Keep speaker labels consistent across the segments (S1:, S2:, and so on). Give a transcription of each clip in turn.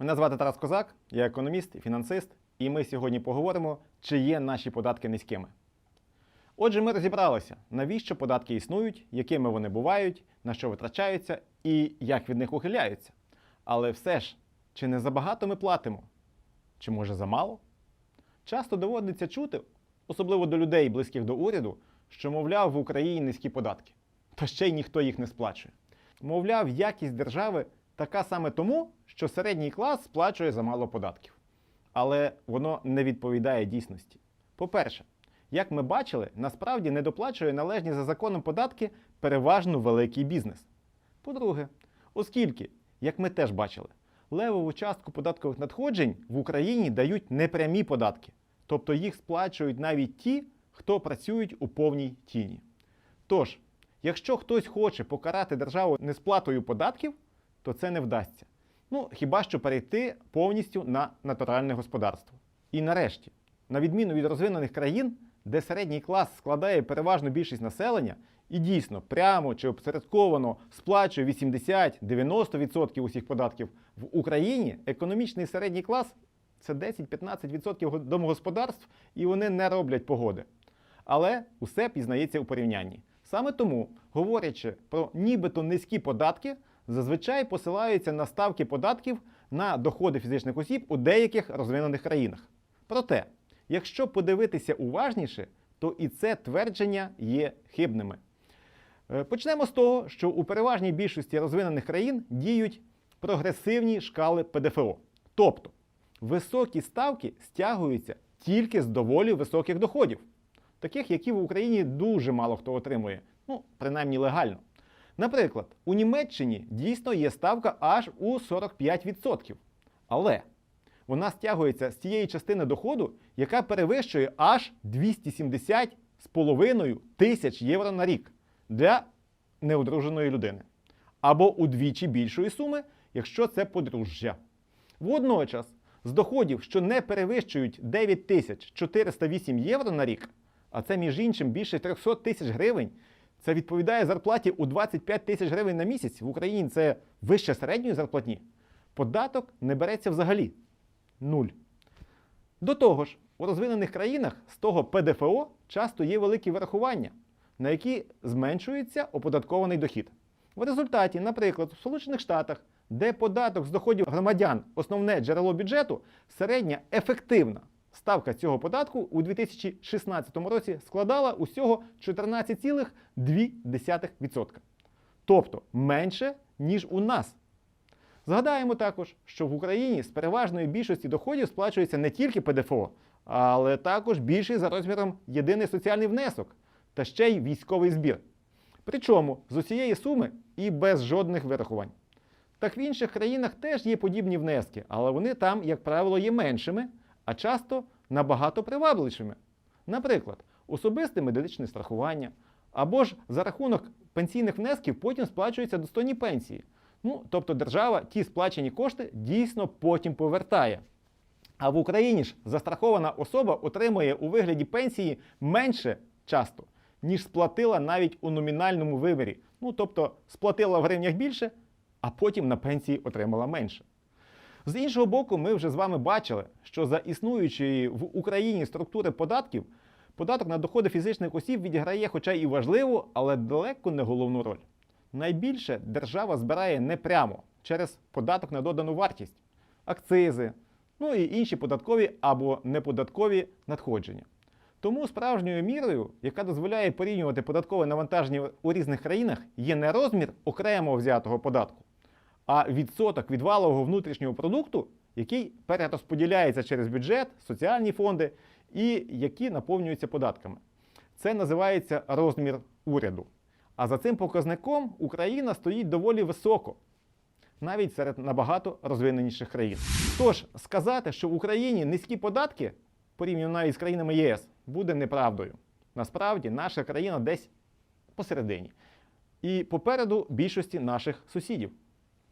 S1: Мене звати Тарас Козак, я економіст і фінансист, і ми сьогодні поговоримо, чи є наші податки низькими. Отже, ми розібралися, навіщо податки існують, якими вони бувають, на що витрачаються і як від них ухиляються. Але все ж, чи не забагато ми платимо? Чи може замало? Часто доводиться чути, особливо до людей, близьких до уряду, що, мовляв, в Україні низькі податки, та ще й ніхто їх не сплачує. Мовляв, якість держави така саме тому, що середній клас сплачує замало податків. Але воно не відповідає дійсності. По-перше, як ми бачили, насправді не доплачує належні за законом податки переважно великий бізнес. По-друге, оскільки, як ми теж бачили, левову частку податкових надходжень в Україні дають непрямі податки, тобто їх сплачують навіть ті, хто працюють у повній тіні. Тож, якщо хтось хоче покарати державу несплатою податків, то це не вдасться. Ну, хіба що перейти повністю на натуральне господарство. І нарешті, на відміну від розвинених країн, де середній клас складає переважну більшість населення і дійсно прямо чи опосередковано сплачує 80-90% усіх податків, в Україні економічний середній клас це 10-15% домогосподарств, і вони не роблять погоди. Але усе пізнається у порівнянні. Саме тому, говорячи про нібито низькі податки, зазвичай посилаються на ставки податків на доходи фізичних осіб у деяких розвинених країнах. Проте, якщо подивитися уважніше, то і це твердження є хибними. Е, Почнемо з того, що у переважній більшості розвинених країн діють прогресивні шкали ПДФО. Тобто високі ставки стягуються тільки з доволі високих доходів, таких, які в Україні дуже мало хто отримує, ну, принаймні легально. Наприклад, у Німеччині дійсно є ставка аж у 45%. Але вона стягується з тієї частини доходу, яка перевищує аж 270,5 тисяч євро на рік для неодруженої людини. Або удвічі більшої суми, якщо це подружжя. Водночас, з доходів, що не перевищують 9408 євро на рік, а це між іншим більше 300 тисяч гривень, це відповідає зарплаті у 25 тисяч гривень на місяць. В Україні це вище середньої зарплатні. Податок не береться взагалі. Нуль. До того ж, у розвинених країнах з того ПДФО часто є великі вирахування, на які зменшується оподаткований дохід. В результаті, наприклад, у Сполучених Штатах, де податок з доходів громадян основне джерело бюджету, середня ефективна ставка цього податку у 2016 році складала усього 14,2%. Тобто менше, ніж у нас. Згадаємо також, що в Україні з переважної більшості доходів сплачується не тільки ПДФО, але також більший за розміром єдиний соціальний внесок та ще й військовий збір. Причому з усієї суми і без жодних вирахувань. Так в інших країнах теж є подібні внески, але вони там, як правило, є меншими, а часто набагато привабливішими. Наприклад, особисте медичне страхування, або ж за рахунок пенсійних внесків потім сплачуються достойні пенсії. Ну, тобто держава ті сплачені кошти дійсно потім повертає. А в Україні ж застрахована особа отримує у вигляді пенсії менше часто, ніж сплатила навіть у номінальному вимірі. Ну, тобто сплатила в гривнях більше, а потім на пенсії отримала менше. З іншого боку, ми вже з вами бачили, що за існуючої в Україні структури податків податок на доходи фізичних осіб відіграє, хоча і важливу, але далеко не головну роль. Найбільше держава збирає не прямо через податок на додану вартість, акцизи, ну і інші податкові або неподаткові надходження. Тому справжньою мірою, яка дозволяє порівнювати податкове навантаження у різних країнах, є не розмір окремо взятого податку, а відсоток від валового внутрішнього продукту, який перерозподіляється через бюджет, соціальні фонди і які наповнюються податками. Це називається розмір уряду. А за цим показником Україна стоїть доволі високо, навіть серед набагато розвиненіших країн. Тож сказати, що в Україні низькі податки, порівняно навіть з країнами ЄС, буде неправдою. Насправді, наша країна десь посередині. І попереду більшості наших сусідів.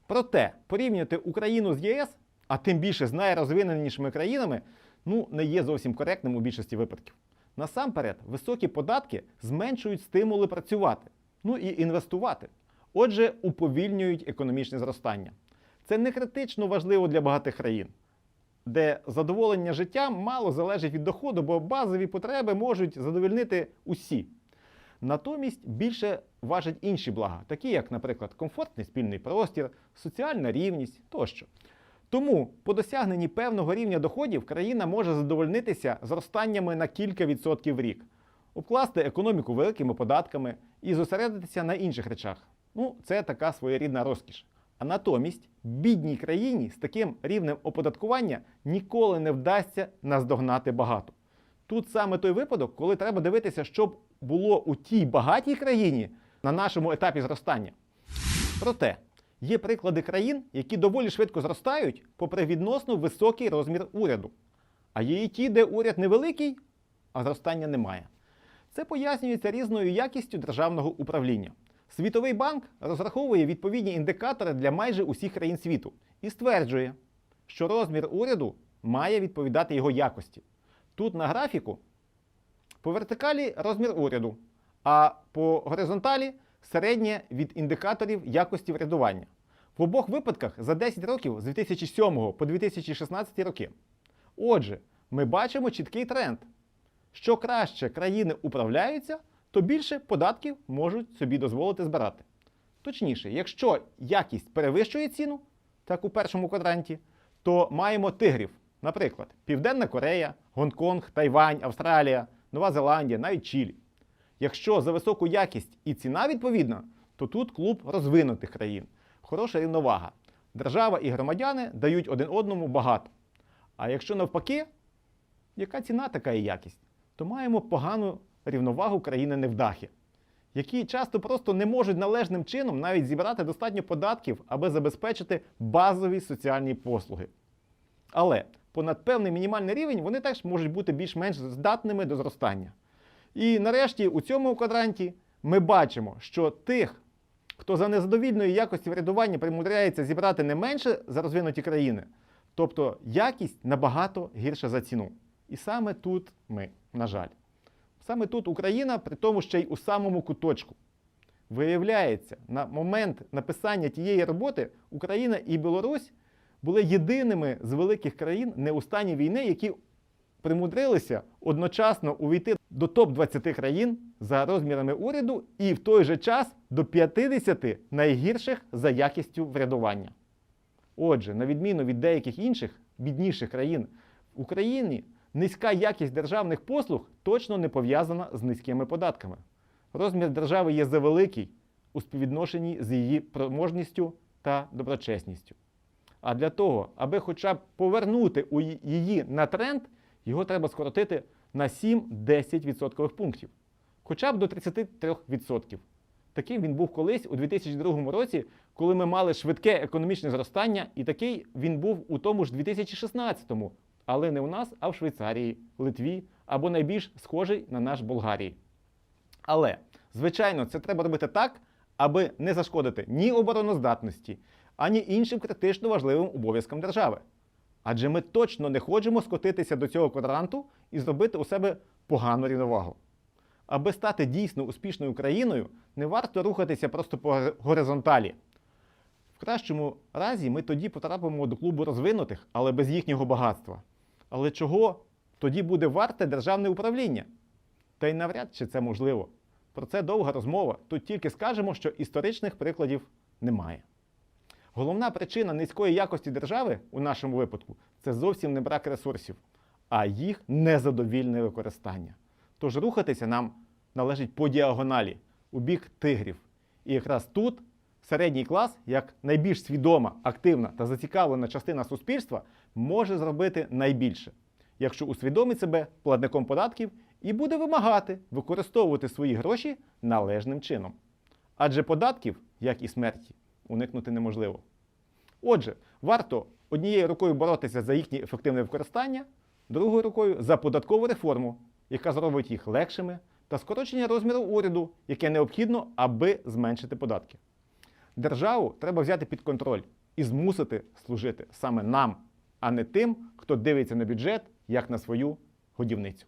S1: Проте порівнювати Україну з ЄС, а тим більше з найрозвиненішими країнами, ну не є зовсім коректним у більшості випадків. Насамперед, високі податки зменшують стимули працювати, ну і інвестувати. Отже, уповільнюють економічне зростання. Це не критично важливо для багатих країн, де задоволення життям мало залежить від доходу, бо базові потреби можуть задовольнити усі. Натомість більше важать інші блага, такі як, наприклад, комфортний спільний простір, соціальна рівність тощо. Тому по досягненні певного рівня доходів країна може задовольнитися зростаннями на кілька відсотків в рік, обкласти економіку великими податками і зосередитися на інших речах. Ну, це така своєрідна розкіш. А натомість бідній країні з таким рівнем оподаткування ніколи не вдасться наздогнати багато. Тут саме той випадок, коли треба дивитися, що б було у тій багатій країні на нашому етапі зростання. Проте є приклади країн, які доволі швидко зростають, попри відносно високий розмір уряду. А є і ті, де уряд невеликий, а зростання немає. Це пояснюється різною якістю державного управління. Світовий банк розраховує відповідні індикатори для майже усіх країн світу і стверджує, що розмір уряду має відповідати його якості. Тут на графіку по вертикалі розмір уряду, а по горизонталі середнє від індикаторів якості врядування. В обох випадках за 10 років з 2007 по 2016 роки. Отже, ми бачимо чіткий тренд. Що краще країни управляються, то більше податків можуть собі дозволити збирати. Точніше, якщо якість перевищує ціну, так у першому квадранті, то маємо тигрів, наприклад, Південна Корея, Гонконг, Тайвань, Австралія, Нова Зеландія, навіть Чилі. Якщо за високу якість і ціна відповідна, то тут клуб розвинутих країн. Хороша рівновага. Держава і громадяни дають один одному багато. А якщо навпаки, яка ціна, така і якість, то маємо погану рівновагу країни невдахи, які часто просто не можуть належним чином навіть зібрати достатньо податків, аби забезпечити базові соціальні послуги. Але понад певний мінімальний рівень вони теж можуть бути більш-менш здатними до зростання. І нарешті у цьому квадранті ми бачимо, що тих, хто за незадовільної якості врядування примудряється зібрати не менше за розвинуті країни, тобто якість набагато гірша за ціну. І саме тут ми, на жаль. Саме тут Україна, при тому ще й у самому куточку. Виявляється, на момент написання тієї роботи Україна і Білорусь були єдиними з великих країн не у стані війни, які примудрилися одночасно увійти до топ-20 країн за розмірами уряду і в той же час до 50 найгірших за якістю врядування. Отже, на відміну від деяких інших бідніших країн, в Україні низька якість державних послуг точно не пов'язана з низькими податками. Розмір держави є завеликий у співвідношенні з її проможністю та доброчесністю. А для того, аби хоча б повернути її на тренд, його треба скоротити на 7-10 відсоткових пунктів, хоча б до 33%. Таким він був колись у 2002 році, коли ми мали швидке економічне зростання, і такий він був у тому ж 2016-му, але не у нас, а в Швейцарії, Литві або найбільш схожий на наш Болгарії. Але, звичайно, це треба робити так, аби не зашкодити ні обороноздатності, ані іншим критично важливим обов'язкам держави. Адже ми точно не хочемо скотитися до цього квадранту і зробити у себе погану рівновагу. Аби стати дійсно успішною країною, не варто рухатися просто по горизонталі. В кращому разі ми тоді потрапимо до клубу розвинутих, але без їхнього багатства. Але чого тоді буде варте державне управління? Та й навряд чи це можливо. Про це довга розмова. Тут тільки скажемо, що історичних прикладів немає. Головна причина низької якості держави у нашому випадку це зовсім не брак ресурсів, а їх незадовільне використання. Тож рухатися нам належить по діагоналі, у бік тигрів. І якраз тут середній клас, як найбільш свідома, активна та зацікавлена частина суспільства, може зробити найбільше, якщо усвідомить себе платником податків і буде вимагати використовувати свої гроші належним чином. Адже податків, як і смерті, уникнути неможливо. Отже, варто однією рукою боротися за їхнє ефективне використання, другою рукою за податкову реформу, яка зробить їх легшими, та скорочення розміру уряду, яке необхідно, аби зменшити податки. Державу треба взяти під контроль і змусити служити саме нам, а не тим, хто дивиться на бюджет як на свою годівницю.